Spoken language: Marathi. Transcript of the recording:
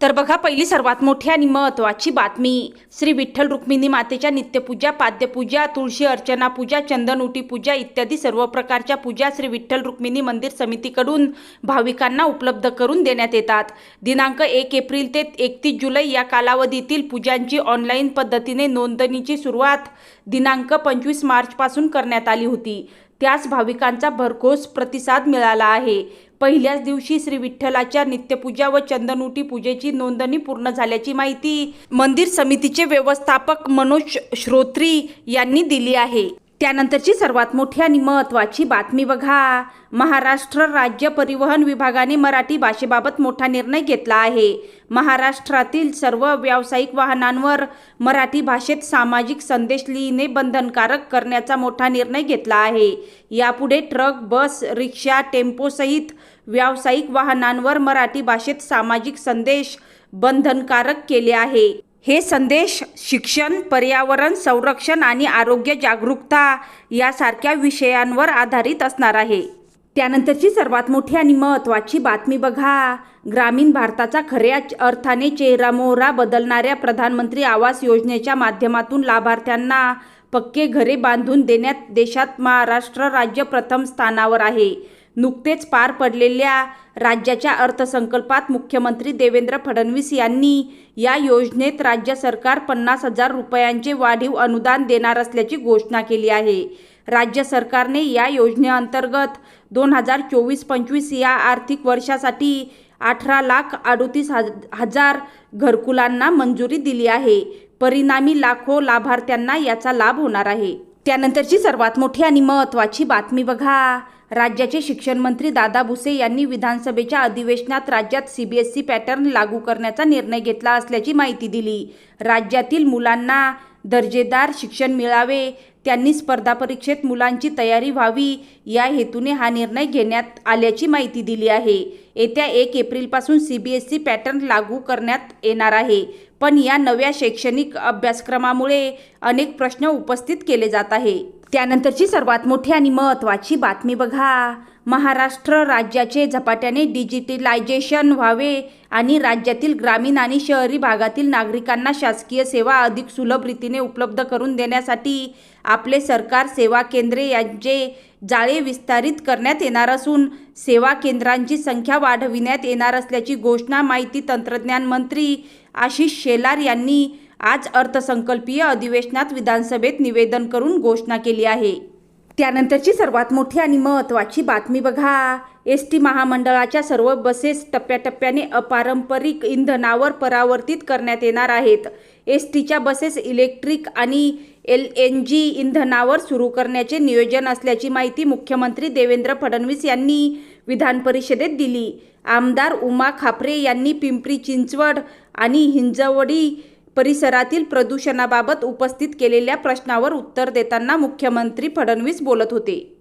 तर बघा पहिली सर्वात मोठी आणि महत्त्वाची बातमी. श्री विठ्ठल रुक्मिणी मातेच्या नित्यपूजा पाद्यपूजा तुळशी अर्चना पूजा चंदन उटी पूजा इत्यादी सर्व प्रकारच्या पूजा श्री विठ्ठल रुक्मिणी मंदिर समितीकडून भाविकांना उपलब्ध करून देण्यात येतात. दिनांक एक एप्रिल ते एकतीस जुलै या कालावधीतील पूजांची ऑनलाईन पद्धतीने नोंदणीची सुरुवात दिनांक पंचवीस मार्चपासून करण्यात आली होती. त्यास भाविकांचा भरघोस प्रतिसाद मिळाला आहे. पहिल्याच दिवशी श्री विठ्ठलाच्या नित्यपूजा व चंदनुटी पूजेची नोंदणी पूर्ण झाल्याची माहिती मंदिर समितीचे व्यवस्थापक मनोज श्रोत्री यांनी दिली आहे. त्यानंतरची सर्वात मोठी आणि महत्त्वाची बातमी बघा. महाराष्ट्र राज्य परिवहन विभागाने मराठी भाषेबाबत मोठा निर्णय घेतला आहे. महाराष्ट्रातील सर्व व्यावसायिक वाहनांवर मराठी भाषेत सामाजिक संदेश लिहिणे बंधनकारक करण्याचा मोठा निर्णय घेतला आहे. यापुढे ट्रक बस रिक्षा टेम्पोसहित व्यावसायिक वाहनांवर मराठी भाषेत सामाजिक संदेश बंधनकारक केले आहे. हे संदेश शिक्षण पर्यावरण संरक्षण आणि आरोग्य जागरूकता यासारख्या विषयांवर आधारित असणार आहे. त्यानंतरची सर्वात मोठी आणि महत्त्वाची बातमी बघा. ग्रामीण भारताचा खऱ्या अर्थाने चेहरामोहरा बदलणाऱ्या प्रधानमंत्री आवास योजनेच्या माध्यमातून लाभार्थ्यांना पक्के घरे बांधून देण्यात देशात महाराष्ट्र राज्य प्रथम स्थानावर आहे. नुकतेच पार पडलेल्या राज्याच्या अर्थसंकल्पात मुख्यमंत्री देवेंद्र फडणवीस यांनी या योजनेत राज्य सरकार पन्नास हजार रुपयांचे वाढीव अनुदान देणार असल्याची घोषणा केली आहे. राज्य सरकारने या योजनेअंतर्गत दोन हजार चोवीस पंचवीस या आर्थिक वर्षासाठी अठरा लाख अडोतीस हजार घरकुलांना मंजुरी दिली आहे. परिणामी लाखो लाभार्थ्यांना याचा लाभ होणार आहे. त्यानंतरची सर्वात मोठी आणि महत्त्वाची बातमी बघा. राज्याचे शिक्षण मंत्री दादा भुसे यांनी विधानसभेच्या अधिवेशनात राज्यात C B S C pattern लागू करण्याचा निर्णय घेतला असल्याची माहिती दिली. राज्यातील मुलांना दर्जेदार शिक्षण मिळावे त्यांनी स्पर्धा परीक्षेत मुलांची तयारी व्हावी या हेतूने हा निर्णय घेण्यात आल्याची माहिती दिली आहे. येत्या एक एप्रिलपासून C B S E pattern लागू करण्यात येणार आहे. पण या नव्या शैक्षणिक अभ्यासक्रमामुळे अनेक प्रश्न उपस्थित केले जात आहे. त्यानंतरची सर्वात मोठी आणि महत्त्वाची बातमी बघा. महाराष्ट्र राज्याचे झपाट्याने डिजिटलायझेशन व्हावे आणि राज्यातील ग्रामीण आणि शहरी भागातील नागरिकांना शासकीय सेवा अधिक सुलभ रीतीने उपलब्ध करून देण्यासाठी आपले सरकार सेवा केंद्रे यांचे जाळे विस्तारित करण्यात येणार असून सेवा केंद्रांची संख्या वाढविण्यात येणार असल्याची घोषणा माहिती तंत्रज्ञान मंत्री आशिष शेलार यांनी आज अर्थसंकल्पीय अधिवेशनात विधानसभेत निवेदन करून घोषणा केली आहे. त्यानंतरची सर्वात मोठी आणि महत्त्वाची बातमी बघा. एस टी महामंडळाच्या सर्व बसेस टप्प्याटप्प्याने अपारंपरिक इंधनावर परावर्तित करण्यात येणार आहेत. एस टीच्या बसेस इलेक्ट्रिक आणि एल एन जी इंधनावर सुरू करण्याचे नियोजन असल्याची माहिती मुख्यमंत्री देवेंद्र फडणवीस यांनी विधान परिषदेत दिली. आमदार उमा खापरे यांनी पिंपरी चिंचवड आणि हिंजवडी परिसरातील प्रदूषणाबाबत उपस्थित केलेल्या प्रश्नावर उत्तर देताना मुख्यमंत्री फडणवीस बोलत होते.